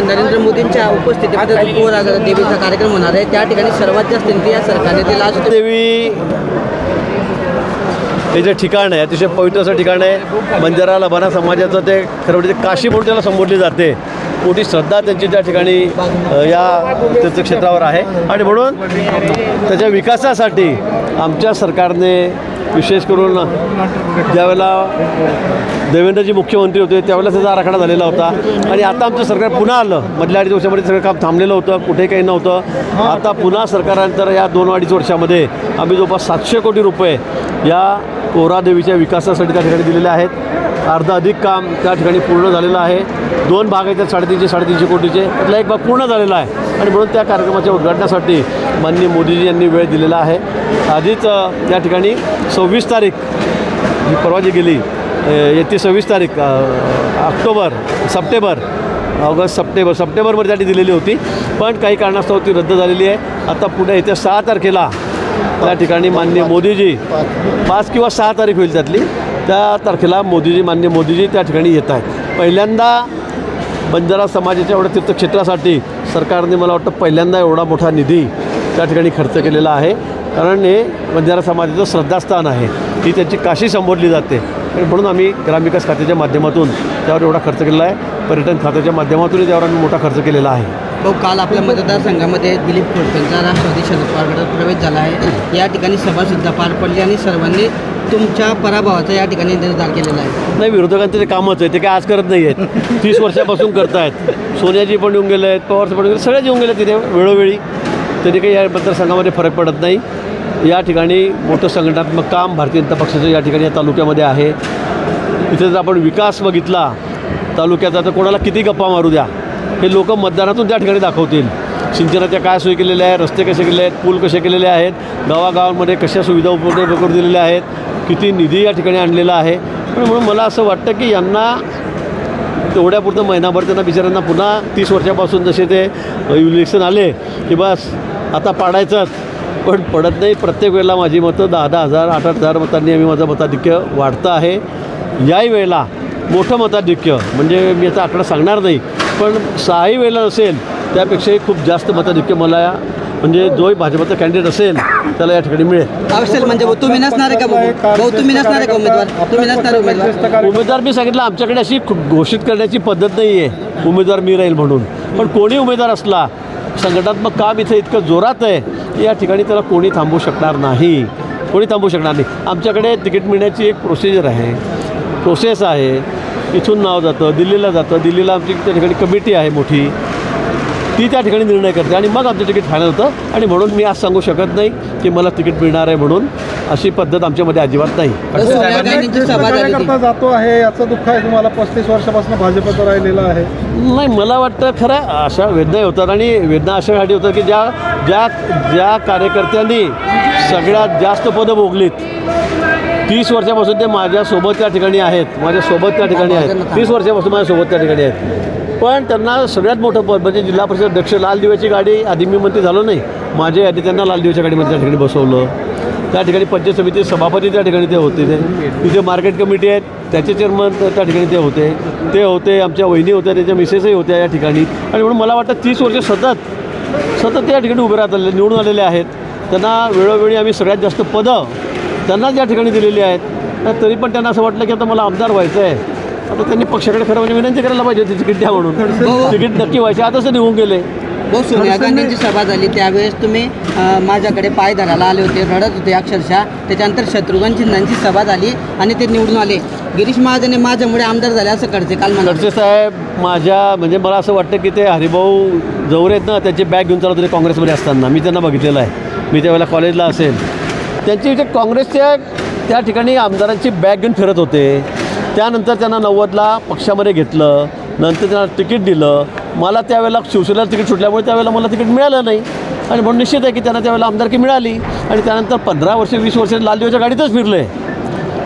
नरेंद्र मोदींच्या उपस्थितीत आता देवीचा कार्यक्रम होणार आहे त्या ठिकाणी सर्वात जास्त निधी या सरकारने दिला असतो. देवी हे जे ठिकाण आहे अतिशय पवित्र असं ठिकाण आहे. बंजारा लबाना समाजाचं ते खरं म्हणजे ते काशी म्हणून त्याला संबोधली जाते. मोठी श्रद्धा त्यांची त्या ठिकाणी या त्याचं क्षेत्रावर आहे. आणि म्हणून त्याच्या विकासासाठी आमच्या सरकारने विशेष करून ज्यावेळेला देवेंद्रजी मुख्यमंत्री होते त्यावेळेला त्याचा आराखडा झालेला होता. आणि आता आमचं सरकार पुन्हा आलं. मधल्या अडीच वर्षामध्ये सगळं काम थांबलेलं होतं कुठे काही नव्हतं. आता पुन्हा सरकारानंतर या दोन अडीच वर्षामध्ये आम्ही जवळपास सातशे कोटी रुपये या कोरादेवीच्या विकासासाठी त्या ठिकाणी दिलेले आहेत. अर्ध अधिक काम त्या ठिकाणी पूर्ण झालेलं आहे. दोन भाग आहेत साडेतीनशे साडेतीनशे कोटीचे. त्यातला एक भाग पूर्ण झालेला आहे. आणि म्हणून त्या कार्यक्रमाच्या उद्घाटनासाठी माननीय मोदीजी यांनी वेळ दिलेला आहे. आधीच त्या ठिकाणी सव्वीस तारीख ही परवा जी गेली येते सव्वीस तारीख ऑक्टोबर सप्टेंबर ऑगस्ट सप्टेंबर सप्टेंबरमध्ये त्यासाठी दिलेली होती. पण काही कारणास्तव ती रद्द झालेली आहे. आता पुढे येत्या सहा तारखेला त्या ठिकाणी माननीय मोदीजी पाच किंवा सहा तारीख होईल त्यातली. त्या तारखेला मोदीजी मान्य मोदीजी त्या ठिकाणी येत आहेत. पहिल्यांदा बंजारा समाजाच्या एवढ्या तीर्थक्षेत्रासाठी सरकारने मला वाटतं पहिल्यांदा एवढा मोठा निधी त्या ठिकाणी खर्च केलेला आहे. कारण हे बंजारा समाजाचं श्रद्धास्थान आहे. ती त्यांची काशी संबोधली जाते. म्हणून आम्ही ग्रामविकास खात्याच्या माध्यमातून त्यावर एवढा खर्च केलेला आहे. पर्यटन खात्याच्या माध्यमातूनही त्यावर आम्ही मोठा खर्च केलेला आहे. भाऊ काल आपल्या मतदारसंघामध्ये दिलीप खोडकेंचा राष्ट्रवादी शरद पवार गटात प्रवेश झाला आहे. या ठिकाणी सभासुद्धा पार पडली आणि सर्वांनी तुमच्या पराभवाचा या ठिकाणी निर्धार केलेला आहे. नाही विरोधकांचं ते कामच आहे ते काय आज करत नाही आहेत तीस वर्षापासून करतायत. सोनियाजी पण येऊन गेले आहेत पवारचं पण येऊन गेले सगळेच येऊन गेले तिथे वेळोवेळी. तरी काही या मतदारसंघामध्ये फरक पडत नाही. या ठिकाणी मोठं संघटनात्मक काम भारतीय जनता पक्षाचं या ठिकाणी या तालुक्यामध्ये आहे. इथे जर आपण विकास बघितला तालुक्याचा तर कोणाला किती गप्पा मारू द्या? हे लोक मतदानातून त्या ठिकाणी दाखवतील. सिंचनाच्या काय सोयी केलेल्या आहेत रस्ते कसे केले आहेत पूल कसे केलेले आहेत गावागावांमध्ये कशा सुविधा उपलब्ध करून दिलेल्या आहेत किती निधी या ठिकाणी आणलेला आहे. पण म्हणून मला असं वाटतं की यांना तेवढ्यापुरतं महिनाभर त्यांना बिचाऱ्यांना पुन्हा तीस वर्षापासून जसे ते इलेक्शन आले की बस आता पाडायचंच. पण पडत नाही. प्रत्येक वेळेला माझी मतं दहा दहा हजार आठ आठ हजार मतांनी आम्ही माझं मताधिक्य वाढतं आहे. याही वेळेला मोठं मताधिक्य म्हणजे मी आता आकडा सांगणार नाही पण सहाही वेळेला नसेल त्यापेक्षाही खूप जास्त मताधिक्य मला या म्हणजे जो भाजपचा कॅन्डिडेट असेल त्याला या ठिकाणी मिळेल. असेल म्हणजे भाऊ तुम्ही नसणार आहे का भाऊ? भाऊ तुम्ही नसणार आहे का उमेदवार? तुम्ही नसणार उमेदवार? उमेदवार मी सांगितलं आमच्याकडे अशी घोषित करण्याची पद्धत नाही आहे उमेदवार मी राहील म्हणून. पण कोणी उमेदवार असला संघटनात्मक काम इथं इतकं जोरात आहे की या ठिकाणी त्याला कोणी थांबवू शकणार नाही. कोणी थांबवू शकणार नाही. आमच्याकडे तिकीट मिळण्याची एक प्रोसिजर आहे. प्रोसेस आहे. इथून नाव जातं दिल्लीला जातं. दिल्लीला आमची त्या ठिकाणी कमिटी आहे मोठी. ती त्या ठिकाणी निर्णय करते. आणि मग आमचं तिकीट फायनल होतं. आणि म्हणून मी आज सांगू शकत नाही की मला तिकीट मिळणार आहे म्हणून अशी पद्धत आमच्यामध्ये अजिबात नाही. जातो आहे. याचं दुःख आहे तुम्हाला. पस्तीस वर्षापासून भाजपचं राहिलेलं आहे. नाही मला वाटतं खरं अशा वेदना होतात. आणि वेदना अशासाठी होतात की ज्या ज्या ज्या कार्यकर्त्यांनी सगळ्यात जास्त पदं भोगलीत तीस वर्षापासून ते माझ्यासोबत त्या ठिकाणी आहेत. माझ्यासोबत त्या ठिकाणी आहेत. तीस वर्षापासून माझ्यासोबत त्या ठिकाणी आहेत. पण त्यांना सगळ्यात मोठं पद म्हणजे जिल्हा परिषद अध्यक्ष लाल दिव्याची गाडी आधी मी मंत्री झालो नाही. माझ्या आधी त्यांना लाल दिव्याच्या गाडीमध्ये त्या ठिकाणी बसवलं. त्या ठिकाणी पंचायत समिती सभापती त्या ठिकाणी ते होते. ते तिथे मार्केट कमिटी आहेत त्याचे चेअरमन त्या ठिकाणी ते होते. ते होते आमच्या वहिनी होत्या त्याच्या मिसेसही होत्या या ठिकाणी. आणि म्हणून मला वाटतं तीस वर्ष सतत सतत त्या ठिकाणी उभे राहत आलेले निवडून आलेले आहेत. त्यांना वेळोवेळी आम्ही सगळ्यात जास्त पदं त्यांना ज्या ठिकाणी दिलेली आहेत. तरी पण त्यांना असं वाटलं की आता मला आमदार व्हायचं आहे आता त्यांनी पक्षाकडे खरं म्हणजे विनंती करायला पाहिजे होती तिकीट द्या म्हणून. तिकीट नक्की व्हायचे. आताच ते निघून गेले. भाऊ सोनिया गांधींची सभा झाली. त्यावेळेस तुम्ही माझ्याकडे पाय धरायला आले होते. रडत होते अक्षरशः. त्याच्यानंतर शत्रुघ्न सिन्हांची सभा झाली आणि ते निवडून आले. गिरीश महाजने माझ्यामुळे आमदार झाले असं करते काल मला खडसे साहेब माझ्या म्हणजे मला असं वाटतं की ते हरिभाऊ जवळ आहेत ना त्यांची बॅग घेऊन चालत होते काँग्रेसमध्ये असताना. मी त्यांना बघितलेलं आहे. मी त्यावेळेला कॉलेजला असेल. त्यांची जे काँग्रेसच्या त्या ठिकाणी आमदारांची बॅग घेऊन फिरत होते. त्यानंतर त्यांना नव्वदला पक्षामध्ये घेतलं नंतर त्यांना तिकीट दिलं. मला त्यावेळेला शिवसेनेला तिकीट सुटल्यामुळे त्यावेळेला मला तिकीट मिळालं नाही. आणि म्हणून निश्चित आहे की त्यांना त्यावेळेला आमदारकी मिळाली. आणि त्यानंतर पंधरा वर्ष वीस वर्ष लालदेवच्या गाडीतच फिरले.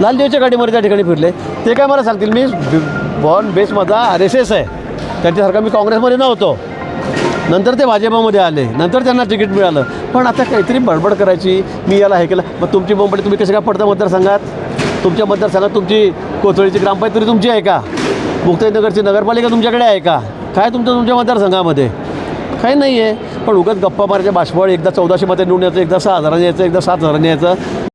लालदेवच्या गाडीमध्ये त्या ठिकाणी फिरले. ते काय मला सांगतील? मी बॉर्न बेस माझा आर एस एस आहे. त्यांच्यासारखा मी काँग्रेसमध्ये नव्हतो. नंतर ते भाजपामध्ये आले. नंतर त्यांना तिकीट मिळालं. पण आता काहीतरी बडबड करायची. मी याला हे केलं. मग तुमची बोंबडी तुम्ही कसे काय पडता मतदारसंघात? तुमच्या मतदारसंघात तुमची कोथळीची ग्रामपंचायत तरी तुमची आहे का? मुक्ताईनगरची नगरपालिका तुमच्याकडे आहे का? काय तुमचं तुमच्या मतदारसंघामध्ये? काही नाही आहे पण उगाच गप्पा मारायच्या बाष्पळ एकदा चौदाशे मते निवडून यायचं एकदा सहा हजारांनी यायचं एकदा सात हजारांनी यायचं.